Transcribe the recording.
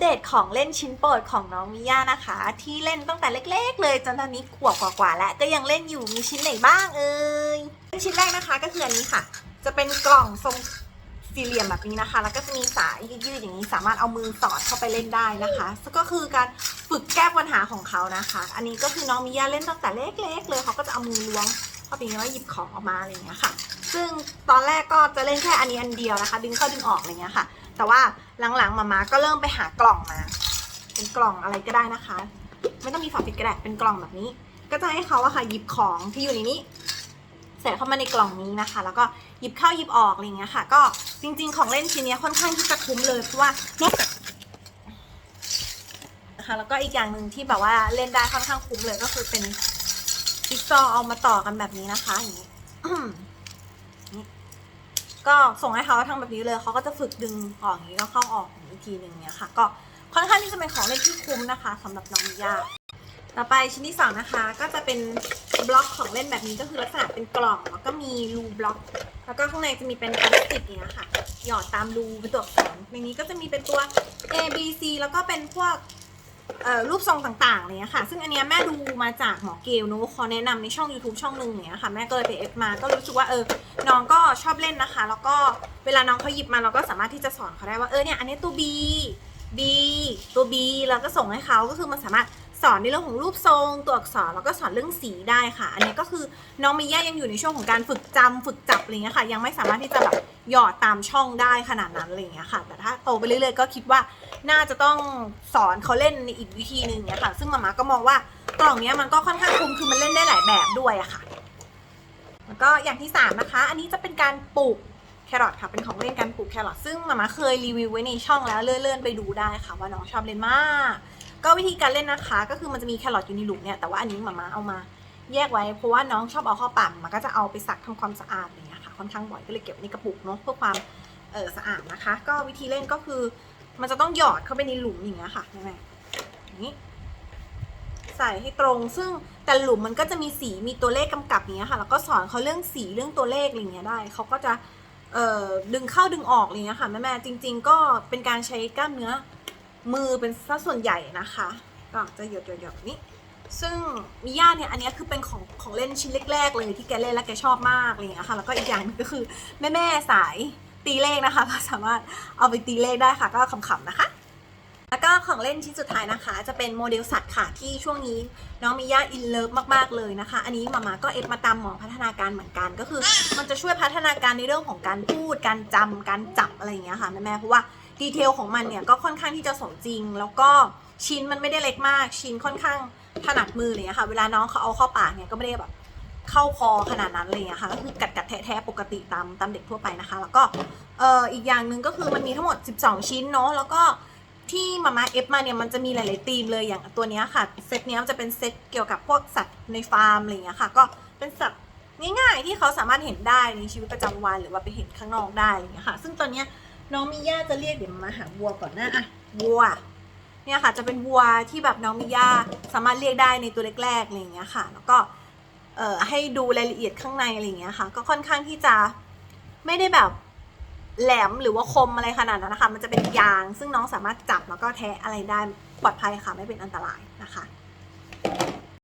เดตของเล่นชิ้นโปรดของน้องมิย่านะคะ ที่เล่นตั้งแต่เล็กๆ เลยจนตอนนี้ขวบกว่าๆแล้วก็ยังเล่นอยู่มีชิ้นไหนบ้างเอ่ยชิ้นแรกนะคะก็คืออันนี้ค่ะ จะเป็นกล่องทรงสี่เหลี่ยมแบบนี้นะคะ แล้วก็จะมีสายยืดๆอย่างนี้สามารถเอามือสอดเข้าไปเล่นได้นะคะก็คือการฝึกแก้ปัญหาของเขานะคะ อันนี้ก็คือน้องมิย่าเล่นตั้งแต่เล็ก ๆ เลยเขาก็จะเอามือล้วงเข้าไปอย่างนี้แล้วหยิบของออกมาอะไรอย่างเงี้ยค่ะ ซึ่งตอนแรกก็จะเล่นแค่อันนี้อันเดียวนะคะ ดึงเข้าดึงออกอะไรเงี้ยค่ะ แต่ว่าหลังๆมามาก็เริ่มไปหากล่องมา เป็นกล่องอะไรก็ได้นะคะ ไม่ต้องมีฝาปิดก็ได้เป็นกล่องแบบนี้ ก็จะให้เขาอะค่ะหยิบของที่อยู่ในนี้ใส่เข้ามาในกล่องนี้นะคะ แล้วก็หยิบเข้าหยิบออกอะไรเงี้ยค่ะ ก็จริง ๆ ของเล่นชิ้นเนี้ยค่อนข้างที่จะคุ้มเลยเพราะว่านอกจากนะคะแล้วก็อีกอย่างหนึ่งที่แบบว่าเล่นได้ค่อนข้างคุ้มเลยก็คือเป็นจิ๊กซอเอามาต่อกันแบบนี้นะคะอย่างนี้นี่ ก็ส่งให้เขาทำแบบนี้เลยเขาก็จะฝึกดึงออกอย่างนี้แล้วเข้าออกอีกทีหนึ่งเนี่ยค่ะ ก็ค่อนข้างที่จะเป็นของเล่นที่คุ้มนะคะสำหรับน้องมิยาต่อไปชิ้นที่สองนะคะ ก็จะเป็นบล็อกของเล่นแบบนี้ก็คือลักษณะเป็นกล่องแล้วก็มีรูบล็อก แล้วก็ข้างในจะมีเป็นพลาสติกอย่างเงี้ยค่ะ หยอดตามรูเป็นตัวอักษรในนี้ก็จะมีเป็นตัว A B C แล้วก็เป็นพวก รูปทรงต่างๆเนี้ยค่ะ ซึ่งอันเนี้ยแม่ดูมาจากหมอเกลเนอะเขาแนะนำในช่อง YouTube ช่องหนึ่งเนี้ยค่ะ แม่ก็เลยไปเอฟมาก็รู้สึกว่าเออ น้องก็ชอบเล่นนะคะ แล้วก็เวลาน้องเขาหยิบมาเราก็สามารถที่จะสอนเขาได้ว่าเออเนี่ยอันนี้ตัว B B ตัว B แล้วก็ส่งให้เขาก็คือมันสามารถ สอนในเรื่องของรูปทรง ตัวอักษรแล้วก็สอนเรื่องสีได้ค่ะ อันนี้ก็คือน้องมิย่ายังอยู่ในช่วงของการฝึกจำฝึกจับอะไรเงี้ยค่ะ ยังไม่สามารถที่จะแบบหยอดตามช่องได้ขนาดนั้นอะไรเงี้ยค่ะ แต่ถ้าโตไปเรื่อยๆก็คิดว่าน่าจะต้องสอนเขาเล่นในอีกวิธีหนึ่งเนี้ยค่ะ ซึ่งมาม่าก็มองว่ากล่องเนี้ยมันก็ค่อนข้างคุ้มคือมันเล่นได้หลายแบบด้วยอะค่ะแล้วก็อย่างที่สามนะคะ อันนี้จะเป็นการปลูกแครอทค่ะ เป็นของเล่นการปลูกแครอทซึ่งมาม่าเคยรีวิวไว้ในช่องแล้วเลื่อนๆไปดูได้ค่ะ ว่าน้องชอบเล่นมาก ก็วิธีการเล่นนะคะ ก็คือมันจะมีแครอทอยู่ในหลุมเนี่ยแต่ว่าอันนี้มาม่าเอามาแยกไว้เพราะว่าน้องชอบเอาเข้าปากมันก็จะเอาไปซักทำความสะอาดอย่างเงี้ยค่ะค่อนข้างบ่อยก็เลยเก็บในกระปุกเนาะเพื่อความเออสะอาดนะคะ ก็วิธีเล่นก็คือมันจะต้องหยอดเข้าไปในหลุมอย่างเงี้ยค่ะแม่ๆอย่นี้ใส่ให้ตรง ซึ่งแต่หลุมมันก็จะมีสีมีตัวเลขกำกับอย่างเงี้ยค่ะ แล้วก็สอนเขาเรื่องสีเรื่องตัวเลขอะไรเงี้ยได้เขาก็จะดึงเข้าดึงออกอะไรเงี้ยค่ะแม่แม่จริง ๆ ก็เป็นการใช้กล้ามเนื้อ มือเป็นสัดส่วนใหญ่นะคะ ก็จะหยดหยดหยดนี้ ซึ่งมิย่าเนี่ยอันนี้คือเป็นของของเล่นชิ้นแรกๆเลยที่แกเล่นแล้วแกชอบมากอะไรเงี้ยค่ะ แล้วก็อีกอย่างหนึงก็คือแม่แม่ๆสายตีเลขนะคะก็สามารถเอาไปตีเลขได้ค่ะก็ขำๆนะคะ แล้วก็ของเล่นชิ้นสุดท้ายนะคะ จะเป็นโมเดลสัตว์ค่ะที่ช่วงนี้น้องมิย่าอินเลิฟมากๆเลยนะคะ อันนี้มามาก็เอฟมาตามหมอพัฒนาการเหมือนกันก็คือ มันจะช่วยพัฒนาการในเรื่องของการพูดการจำการจับอะไรอย่างเงี้ยค่ะแม่ๆเพราะว่า ดีเทลของมันเนี่ยก็ค่อนข้างที่จะสมจริง แล้วก็ชิ้นมันไม่ได้เล็กมาก ชิ้นค่อนข้างถนัดมือเลยค่ะเวลาน้องเขาเอาเข้าปากเนี่ยก็ไม่ได้แบบเข้าคอขนาดนั้นเลยอะค่ะก็คือกัดกัดแทะๆปกติตามตามเด็กทั่วไปนะคะ แล้วก็เอ่ออีกอย่างหนึ่งก็คือมันมีทั้งหมด 12 ชิ้นเนาะแล้วก็ที่มาม่าเอฟมาเนี่ยมันจะมีหลายๆธีมเลยอย่างตัวนี้ค่ะเซตนี้มันจะเป็นเซตเกี่ยวกับพวกสัตว์ในฟาร์มอะไรอย่างเงี้ยค่ะ ก็เป็นสัตว์ง่ายๆที่เขาสามารถเห็นได้ในชีวิตประจำวันหรือว่าไปเห็นข้างนอกได้อะไรอย่างเงี้ยค่ะ ซึ่งตอนเนี้ย น้องมิย่าจะเรียกเดี๋ยวมาหาวัวก่อนนะอะวัว เนี่ยค่ะจะเป็นวัวที่แบบน้องมิย่าสามารถเรียกได้ในตัวแรกๆอะไรอย่างเงี้ยค่ะ แล้วก็เอ่อให้ดูรายละเอียดข้างในอะไรอย่างเงี้ยค่ะ ก็ค่อนข้างที่จะไม่ได้แบบแหลมหรือว่าคมอะไรขนาดนั้นนะคะ มันจะเป็นยาง ซึ่งน้องสามารถจับแล้วก็แทะอะไรได้ปลอดภัยค่ะ ไม่เป็นอันตรายนะคะ